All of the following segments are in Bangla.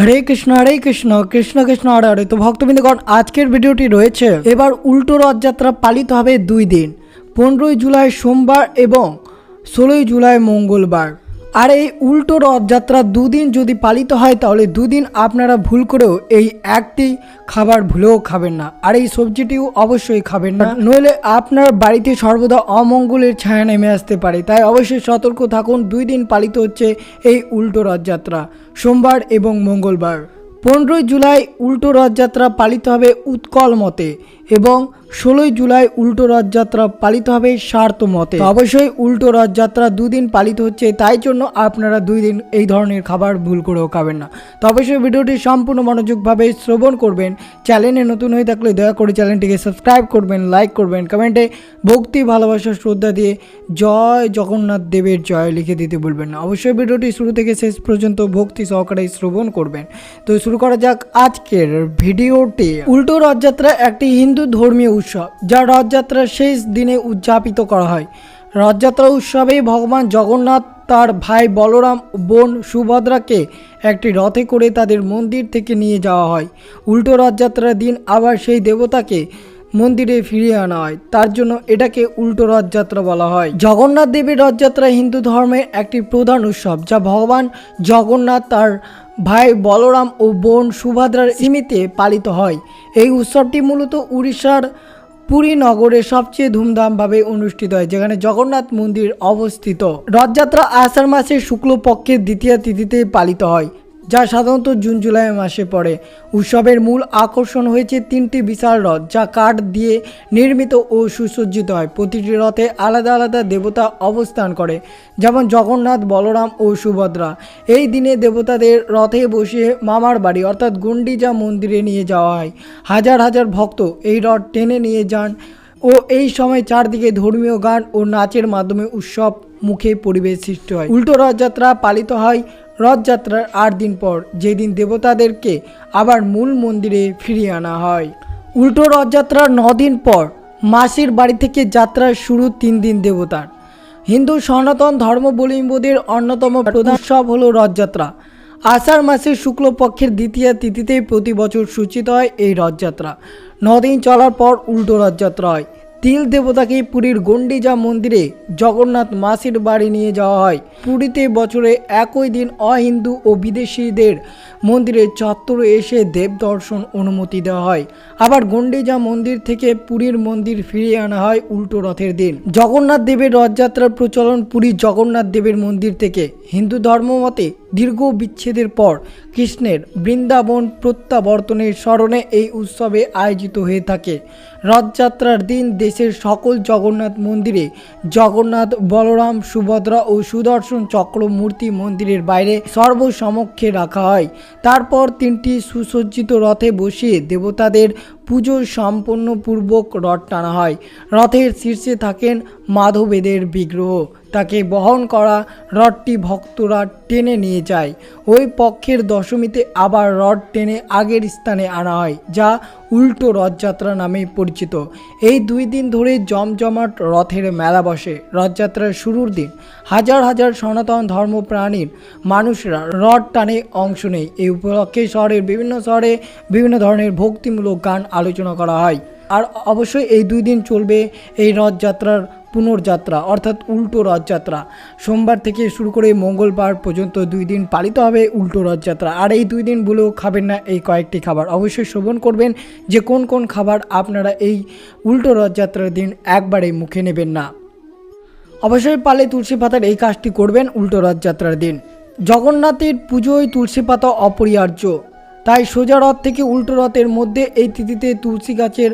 হরে কৃষ্ণ হরে কৃষ্ণ কৃষ্ণ কৃষ্ণ, হরে হরে। তো ভক্তবৃন্দগণ আজকের ভিডিওটি রয়েছে এবার উল্টো রথযাত্রা পালিত হবে দুই দিন, পনেরোই জুলাই সোমবার এবং ষোলোই জুলাই মঙ্গলবার। আর এই উল্টো রথযাত্রা দুদিন যদি পালিত হয়, তাহলে দুদিন আপনারা ভুল করেও এই একটি খাবার ভুলেও খাবেন না। আর এই সবজিটিও অবশ্যই খাবেন না। নইলে আপনার বাড়িতে সর্বদা অমঙ্গলের ছায়া নেমে আসতে পারে। তাই অবশ্যই সতর্ক থাকুন, দুই দিন পালিত হচ্ছে এই উল্টো রথযাত্রা, সোমবার এবং মঙ্গলবার। পনেরোই জুলাই উল্টো রথযাত্রা পালিত হবে উৎকল মতে। এবং ষোলোই জুলাই উল্টো রথযাত্রা পালিত হবে সার্থ মতে। অবশ্যই উল্টো রথযাত্রা দুদিন পালিত হচ্ছে, তাই জন্য আপনারা দুই দিন এই ধরনের খাবার ভুল করেও খাবেন না। তো অবশ্যই ভিডিওটি সম্পূর্ণ মনোযোগভাবে শ্রবণ করবেন। চ্যানেলে নতুন হয়ে থাকলে দয়া করে চ্যানেলটিকে সাবস্ক্রাইব করবেন, লাইক করবেন, কমেন্টে ভক্তি, ভালোবাসা, শ্রদ্ধা দিয়ে জয় জগন্নাথ দেবের জয় লিখে দিতে বলবেন না। অবশ্যই ভিডিওটি শুরু থেকে শেষ পর্যন্ত ভক্তি সহকারে শ্রবণ করবেন। তো শুরু করা যাক আজকের ভিডিওটি। উল্টো রথযাত্রা একটি হিন্দু ধর্মীয় উৎসব, যা রথযাত্রার শেষ দিনে উদযাপিত করা হয়। রথযাত্রা উৎসবে ভগবান জগন্নাথ, তার ভাই বলরাম, বোন সুভদ্রাকে একটি রথে করে তাদের মন্দির থেকে নিয়ে যাওয়া হয়। উল্টো রথযাত্রার দিন আবার সেই দেবতাকে মন্দিরে ফিরিয়ে আনা হয়। তার জন্য এটাকে উল্টো রথযাত্রা বলা হয়। জগন্নাথ দেবের রথযাত্রা হিন্দু ধর্মের একটি প্রধান উৎসব, যা ভগবান জগন্নাথ তার ভাই বলরাম ও বোন সুভদ্রার সীমিতে পালিত হয়। এই উৎসবটি মূলত উড়িষ্যার পুরী নগরে সবচেয়ে ধুমধামভাবে অনুষ্ঠিত হয়, যেখানে জগন্নাথ মন্দির অবস্থিত। রথযাত্রা আষাঢ় মাসের শুক্লপক্ষের দ্বিতীয় তিথিতে পালিত হয়। যা সাধারণত জুন, জুলাই মাসে পড়ে। উৎসবের মূল আকর্ষণ হয়েছে তিনটি বিশাল রথ, যা কাঠ দিয়ে নির্মিত ও সুসজ্জিত হয়। প্রতিটি রথে আলাদা আলাদা দেবতা অবস্থান করে, যেমন জগন্নাথ, বলরাম ও সুভদ্রা। এই দিনে দেবতাদের রথে বসে মামার বাড়ি, অর্থাৎ গুন্ডিজা মন্দিরে নিয়ে যাওয়া হয়। হাজার হাজার ভক্ত এই রথ টেনে নিয়ে যান ও এই সময় চারদিকে ধর্মীয় গান ও নাচের মাধ্যমে উৎসব মুখে পরিবেশ সৃষ্টি হয়। উল্টো রথযাত্রা পালিত হয় রথযাত্রার আট দিন পর যেদিন দেবতাদেরকে আবার মূল মন্দিরে ফিরিয়ে আনা হয়। উল্টো রথযাত্রার দিন পর মাসির বাড়ি থেকে যাত্রার শুরু তিন দিন দেবতার। হিন্দু সনাতন ধর্মাবলম্বীদের অন্যতম প্রধান উৎসব হলো রথযাত্রা। আষাঢ় মাসের শুক্লপক্ষের দ্বিতীয় তিথিতেই প্রতি বছর সূচিত হয় এই রথযাত্রা। নদিন চলার পর উল্টো রথযাত্রা হয়। তিল দেবতাকে পুরীর গন্ডিজা মন্দিরে জগন্নাথ মাসির বাড়ি নিয়ে যাওয়া হয়। পুরীতে বছরে একই দিন অহিন্দু ও বিদেশিদের মন্দিরে চত্বরে এসে দেব দর্শন অনুমতি দেওয়া হয়। আবার গন্ডিজা মন্দির থেকে পুরীর মন্দির ফিরিয়ে আনা হয় উল্টো রথের দিন। জগন্নাথ দেবের রথযাত্রার প্রচলন পুরী জগন্নাথ দেবের মন্দির থেকে। হিন্দু ধর্মমতে দীর্ঘ বিচ্ছেদের পর কৃষ্ণের বৃন্দাবন প্রত্যাবর্তনের স্মরণে এই উৎসবে আয়োজিত হয়ে থাকে। রথযাত্রার দিন দেশের সকল জগন্নাথ মন্দিরে জগন্নাথ, বলরাম, সুভদ্রা ও সুদর্শন চক্র মূর্তি মন্দিরের বাইরে সর্বসমক্ষে রাখা হয়। তারপর তিনটি সুসজ্জিত রথে বসিয়ে দেবতাদের পুজো সম্পন্নপূর্বক রথ টানা হয়। রথের শীর্ষে থাকেন মাধবেদের বিগ্রহ। তাকে বহন করা রথটি ভক্তরা টেনে নিয়ে যায়। ওই পক্ষের দশমীতে আবার রড টেনে আগের স্থানে আনা হয়, যা উল্টো রথযাত্রা নামে পরিচিত। এই দুই দিন ধরে জমজমাট রথের মেলা বসে। রথযাত্রার শুরুর দিন হাজার হাজার সনাতন ধর্মপ্রাণীর মানুষরা রড টানে অংশ নেয়। এই উপলক্ষে শহরের বিভিন্ন শহরে বিভিন্ন ধরনের ভক্তিমূলক গান আলোচনা করা হয়। আর অবশ্যই এই দুই দিন চলবে এই রথযাত্রার পুনর্যাত্রা, অর্থাৎ উল্টো রথযাত্রা। সোমবার থেকে শুরু করে মঙ্গলবার পর্যন্ত দুই দিন পালিত হবে উল্টো রথযাত্রা। আর এই দুই দিন ভুলেও খাবেন না এই কয়েকটি খাবার। অবশ্যই শ্রবণ করবেন যে কোন কোন খাবার আপনারা এই উল্টো রথযাত্রার দিন একবারে মুখে নেবেন না। অবশ্যই পালে তুলসী পাতার এই কাজটি করবেন উল্টো রথযাত্রার দিন। জগন্নাথের পুজোয় তুলসী পাতা অপরিহার্য। তাই সোজা রথ থেকে উল্টো রথের মধ্যে এই তিথিতে তুলসী গাছের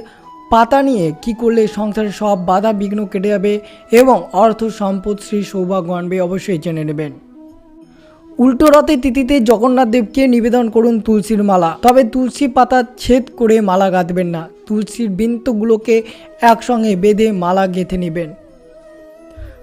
পাতা নিয়ে কি করলে সংসারের সব বাধা বিঘ্ন কেটে যাবে এবং অর্থ সম্পদ শ্রী সৌভাগ্য আনবে অবশ্যই জেনে নেবেন। উল্টো রথে তিথিতে জগন্নাথ দেবকে নিবেদন করুন তুলসীর মালা। তবে তুলসী পাতা ছেদ করে মালা গাঁথবেন না। তুলসীর বৃন্তগুলোকে একসঙ্গে বেঁধে মালা গেঁথে নেবেন।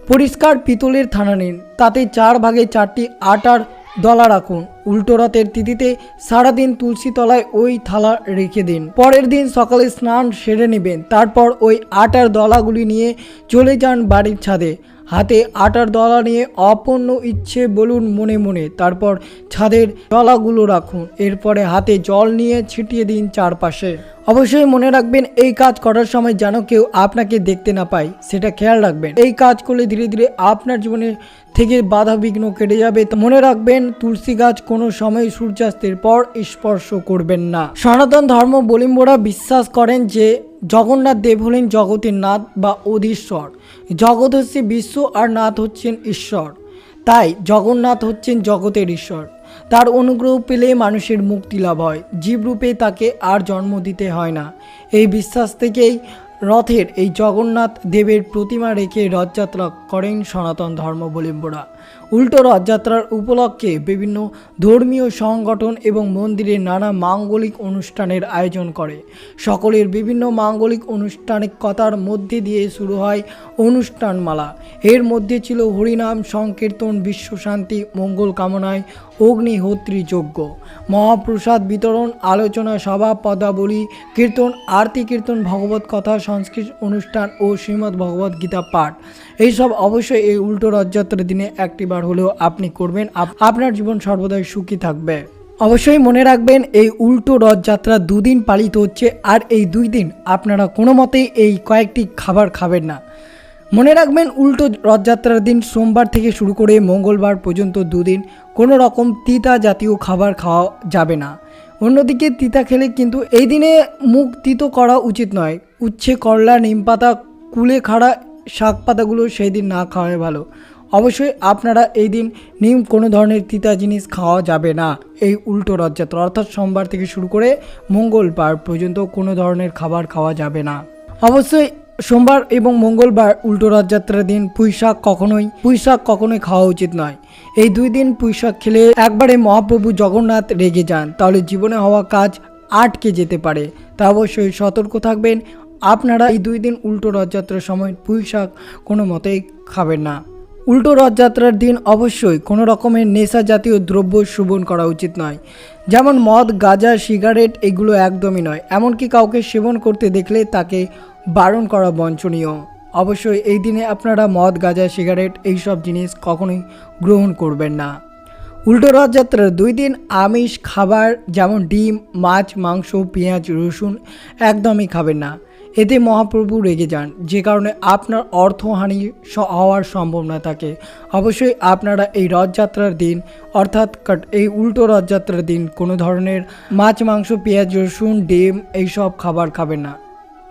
পরিষ্কার পিতলের থানা নিন। তাতে চার ভাগে চারটি আটার দলা রাখুন। উল্টো রথের তিথিতে সারাদিন তুলসী তলায় ওই থালা রেখে দিন। পরের দিন সকালে স্নান সেরে নেবেন। তারপর ওই আটার দলাগুলি নিয়ে চলে যান বাড়ির ছাদে। হাতে আটার দলা নিয়ে অপূর্ণ ইচ্ছে বলুন মনে মনে। তারপর ছাদের দলাগুলো রাখুন। এরপরে হাতে জল নিয়ে ছিটিয়ে দিন চারপাশে। অবশ্যই মনে রাখবেন, এই কাজ করার সময় যেন কেউ আপনাকে দেখতে না পায়। সেটা খেয়াল রাখবেন। এই কাজ করলে ধীরে ধীরে আপনার জীবনে থেকে বাধা বিঘ্ন কেটে যাবে। মনে রাখবেন, তুলসী গাছ কোনো সময় সূর্যাস্তের পর স্পর্শ করবেন না। সনাতন ধর্ম বলিম্বরা বিশ্বাস করেন যে জগন্নাথ দেব হলেন জগতের নাথ বা অধীশ্বর। জগৎ হচ্ছে বিশ্ব আর নাথ হচ্ছেন ঈশ্বর। তাই জগন্নাথ হচ্ছেন জগতের ঈশ্বর। তার অনুগ্রহ পেলে মানুষের মুক্তি লাভ হয়। জীবরূপে তাকে আর জন্ম দিতে হয় না। এই বিশ্বাস থেকেই রথের এই জগন্নাথ দেবের প্রতিমা রেখে রথযাত্রা করেন সনাতন ধর্মাবলম্বীরা উল্টো রথযাত্রার উপলক্ষে বিভিন্ন ধর্মীয় সংগঠন এবং মন্দিরে নানা মাঙ্গলিক অনুষ্ঠানের আয়োজন করে। সকলের বিভিন্ন মাঙ্গলিক আনুষ্ঠানিকতার মধ্যে দিয়ে শুরু হয় অনুষ্ঠানমালা। এর মধ্যে ছিল হরিনাম, সংকীর্তন, বিশ্বশান্তি, মঙ্গল কামনায় অগ্নিহোত্রী যজ্ঞ, মহাপ্রসাদ বিতরণ, আলোচনা সভা, পদাবলী, কীর্তন, আরতি কীর্তন, ভগবত কথা, সংস্কৃত অনুষ্ঠান ও শ্রীমদ্ ভগবত গীতা পাঠ। এইসব অবশ্যই এই উল্টো রথযাত্রার দিনে একটিবার হলেও আপনি করবেন, আপ- আপনার জীবন সর্বদাই সুখী থাকবে। অবশ্যই মনে রাখবেন, এই উল্টো রথযাত্রা দুদিন পালিত হচ্ছে, আর এই দুই দিন আপনারা কোনো মতেই এই কয়েকটি খাবার খাবেন না। মনে রাখবেন, উল্টো রথযাত্রার দিন সোমবার থেকে শুরু করে মঙ্গলবার পর্যন্ত দুদিন কোনো রকম তিতা জাতীয় খাবার খাওয়া যাবে না। অন্যদিকে তিতা খেলে কিন্তু এই দিনে মুখ তিতো করা উচিত নয়। উচ্ছে, করলা নিম পাতা কুলে খাড়া শাক পাতাগুলো সেই দিন না খাওয়াই ভালো। অবশ্যই আপনারা এই দিন নিম কোনো ধরনের তিতা জিনিস খাওয়া যাবে না। এই উল্টো রথযাত্রা অর্থাৎ সোমবার থেকে শুরু করে মঙ্গলবার পর্যন্ত কোনো ধরনের খাবার খাওয়া যাবে না। অবশ্যই সোমবার এবং মঙ্গলবার উল্টো রথযাত্রার দিন পুঁই শাক কখনোই পুঁই শাক কখনোই খাওয়া উচিত নয়। এই দুই দিন পুঁই শাক খেলে একবারে মহাপ্রভু জগন্নাথ রেগে যান, তাহলে জীবনে হওয়া কাজ আটকে যেতে পারে। তা অবশ্যই সতর্ক থাকবেন, আপনারা এই দুই দিন উল্টো রথযাত্রার সময় পুঁই শাক কোনো মতেই খাবেন না। উল্টো রথযাত্রার দিন অবশ্যই কোনো রকমের নেশা জাতীয় দ্রব্য সেবন করা উচিত নয়। যেমন মদ, গাঁজা, সিগারেট এগুলো একদমই নয়। এমনকি কাউকে সেবন করতে দেখলে তাকে বারণ করা বঞ্চনীয়। অবশ্যই এই দিনে আপনারা মদ, গাঁজা, সিগারেট এইসব জিনিস কখনোই গ্রহণ করবেন না। উল্টো রথযাত্রার দুই দিন আমিষ, খাবার যেমন ডিম, মাছ, মাংস, পেঁয়াজ, রসুন একদমই খাবেন না। এতে মহাপ্রভু রেগে যান। যে কারণে আপনার অর্থহানি হওয়ার সম্ভাবনা থাকে। অবশ্যই আপনারা এই রথযাত্রার দিন, অর্থাৎ এই উল্টো রথযাত্রার দিন কোনো ধরনের মাছ, মাংস, পেঁয়াজ, রসুন, ডিম এইসব খাবার খাবেন না।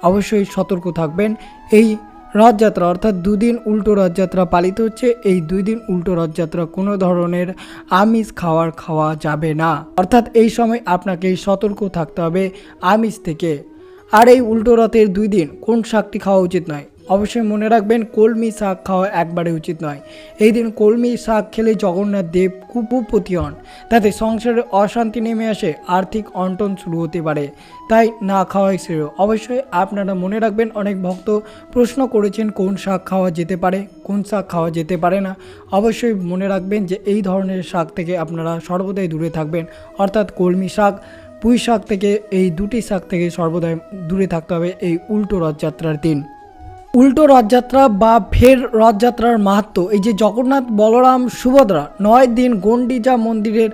অবশ্যই সতর্ক থাকবেন। এই রথযাত্রা, অর্থাৎ দুদিন উল্টো রথযাত্রা পালিত হচ্ছে, এই দুই দিন উল্টো রথযাত্রা কোনো ধরনের আমিষ খাওয়ার খাওয়া যাবে না। অর্থাৎ এই সময় আপনাকে সতর্ক থাকতে হবে আমিষ থেকে। আর এই উল্টো রথের দুই দিন কোন শাকটি খাওয়া উচিত নয়? অবশ্যই মনে রাখবেন, কলমি শাক খাওয়া একবারে উচিত নয়। এই দিন কলমি শাক খেলে জগন্নাথ দেব কুপপতি হন। তাতে সংসারে অশান্তি নেমে আসে, আর্থিক অন্টন শুরু হতে পারে। তাই না খাওয়াই শ্রেয়। অবশ্যই আপনারা মনে রাখবেন, অনেক ভক্ত প্রশ্ন করেছেন কোন শাক খাওয়া যেতে পারে, কোন শাক খাওয়া যেতে পারে না। অবশ্যই মনে রাখবেন যে এই ধরনের শাক থেকে আপনারা সর্বদাই দূরে থাকবেন। অর্থাৎ কলমি শাক পুঁই শাক থেকে এই দুটি শাক থেকে সর্বদাই দূরে থাকতে হবে এই উল্টো রথযাত্রার দিন। উল্টো রথযাত্রা বা ফের রথযাত্রার মাহাত্ম, এই যে জগন্নাথ, বলরাম, সুভদ্রা নয় দিন গণ্ডিজা মন্দিরের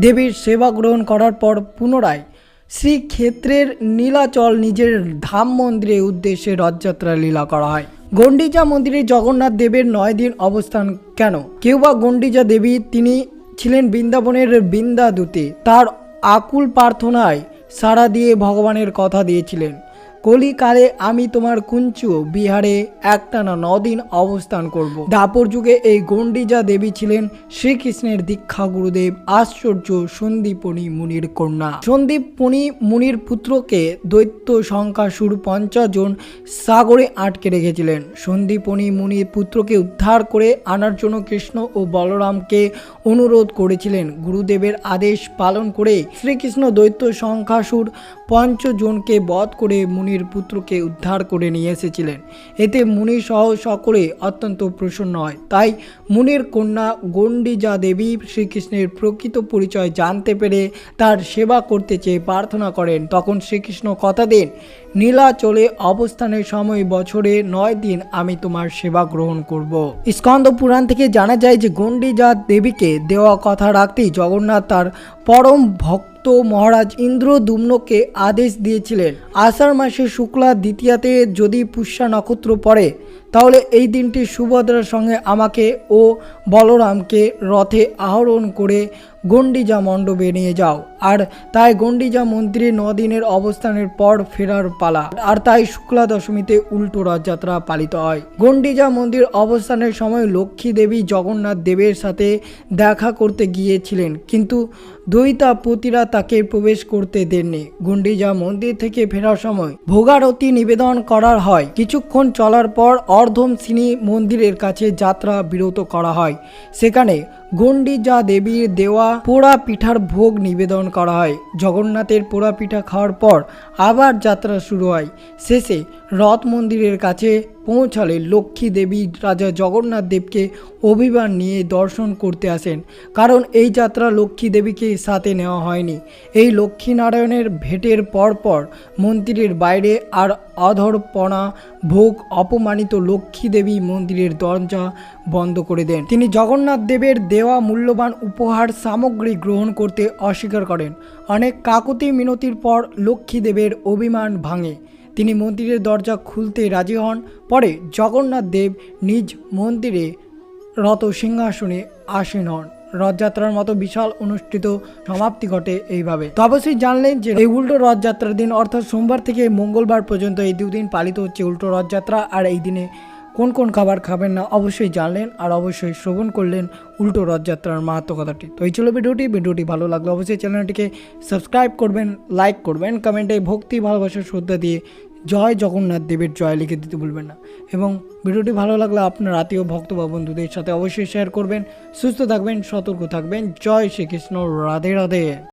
দেবীর সেবা গ্রহণ করার পর পুনরায় শ্রীক্ষেত্রের নীলাচল নিজের ধাম মন্দিরের উদ্দেশ্যে রথযাত্রা লীলা করা হয়। গণ্ডিজা মন্দিরে জগন্নাথ দেবের নয় দিন অবস্থান কেন? কেউ বা গণ্ডিজা দেবী তিনি ছিলেন বৃন্দাবনের বৃন্দাদূতে। তার আকুল প্রার্থনায় সাড়া দিয়ে ভগবানের কথা দিয়েছিলেন। কলিকালে আমি তোমার কুঞ্চু বিহারে একটানা নদিন অবস্থান করব। দাপর যুগে এই গণ্ডিজা দেবী ছিলেন শ্রীকৃষ্ণের দীক্ষা গুরুদেব আশ্চর্য সন্দীপনী মুনির কন্যা। সন্দীপনী মুনির পুত্রকে দৈত্য সংখ্যাসুর পঞ্চাশ জন সাগরে আটকে রেখেছিলেন। সন্দীপনী মুনির পুত্রকে উদ্ধার করে আনার জন্য কৃষ্ণ ও বলরামকে অনুরোধ করেছিলেন। গুরুদেবের আদেশ পালন করে শ্রীকৃষ্ণ দৈত্য সংখ্যাসুর পঞ্চজনকে বধ করে মুনির মুনির পুত্রকে উদ্ধার করে নিয়ে এসেছিলেন। এতে মুনি সহ সকলে অত্যন্ত প্রসন্ন হয়। তাই মুনির কন্যা গণ্ডিজা দেবী শ্রীকৃষ্ণের প্রকৃত পরিচয় জানতে পেরে তার সেবা করতে চেয়ে প্রার্থনা করেন। তখন শ্রীকৃষ্ণ কথা দেন নীলাচলে অবস্থানের সময় বছরে নয় দিন আমি তোমার সেবা গ্রহণ করব। স্কন্দ পুরাণ থেকে জানা যায় যে গণ্ডিজা দেবীকে দেওয়া কথা রাখতেই জগন্নাথ তার পরম ভক্ত মহারাজ ইন্দ্রদুম্নকে আদেশ দিয়েছিলেন, আষাঢ় মাসে শুক্লা দ্বিতীয়াতে যদি পুষ্যা নক্ষত্র পড়ে, তাহলে এই দিনটি সুভদ্রার সঙ্গে আমাকে ও বলরামকে রথে আহরণ করে গণ্ডিজা মণ্ডপে নিয়ে যাও। আর তাই গণ্ডিজা মন্দিরে দিনের অবস্থানের পর ফেরার পালা। আর তাই শুক্লা দশমীতে উল্টো রথযাত্রা পালিত হয়। গণ্ডিজা মন্দির অবস্থানের সময় লক্ষ্মী দেবী জগন্নাথ দেবের সাথে দেখা করতে গিয়েছিলেন। কিন্তু দৈতাপতিরা তাকে প্রবেশ করতে দেননি। গণ্ডিজা মন্দির থেকে ফেরার সময় ভোগারতি নিবেদন করার হয়। কিছুক্ষণ চলার পর অর্ধম শ্রী মন্দিরের কাছে যাত্রা বিরত করা হয়। সেখানে গণ্ডিজা দেবীর দেওয়া পোড়া পিঠার ভোগ নিবেদন করা হয়। জগন্নাথের পোড়া পিঠা খাওয়ার পর আবার যাত্রা শুরু হয়। শেষে রথ মন্দিরের কাছে পৌঁছালে লক্ষ্মী দেবী রাজা জগন্নাথ দেবকে অভিমান নিয়ে দর্শন করতে আসেন। কারণ এই যাত্রা লক্ষ্মী দেবীকে সাথে নেওয়া হয়নি। এই লক্ষ্মীনারায়ণের ভেটের পরপর মন্দিরের বাইরে আর অধরপণা, ভোগ অপমানিত লক্ষ্মী দেবী মন্দিরের দরজা বন্ধ করে দেন। তিনি জগন্নাথ দেবের দেওয়া মূল্যবান উপহার সামগ্রী গ্রহণ করতে অস্বীকার করেন। অনেক কাকুতি মিনতির পর লক্ষ্মী দেবের অভিমান ভাঙে। তিনি মন্দিরের দরজা খুলতে রাজি হন। পরে জগন্নাথ দেব নিজ মন্দিরে রত সিংহাসনে আসীন হন। রথযাত্রার মতো বিশাল অনুষ্ঠিত সমাপ্তি ঘটে এইভাবে। তো অবশ্যই জানলেন যে এই উল্টো রথযাত্রার দিন, অর্থাৎ সোমবার থেকে মঙ্গলবার পর্যন্ত এই দুদিন পালিত হচ্ছে উল্টো রথযাত্রা, আর এই দিনে কোন কোন খাবার খাবেন না অবশ্যই জানলেন আর অবশ্যই শ্রবণ করলেন উল্টো রথযাত্রার মাহাত্ম কথাটি। তো এই ছিল ভিডিওটি। ভিডিওটি ভালো লাগল অবশ্যই চ্যানেলটিকে সাবস্ক্রাইব করবেন, লাইক করবেন, কমেন্টে ভক্তি, ভালোবাসা, শ্রদ্ধা দিয়ে জয় জগন্নাথ দেবের জয় লিখে দিতে ভুলবেন না। এবং ভিডিওটি ভালো লাগলে আপনার আত্মীয়, ভক্ত বা বন্ধুদের সাথে অবশ্যই শেয়ার করবেন। সুস্থ থাকবেন, সতর্ক থাকবেন। জয় শ্রীকৃষ্ণ। রাধে রাধে।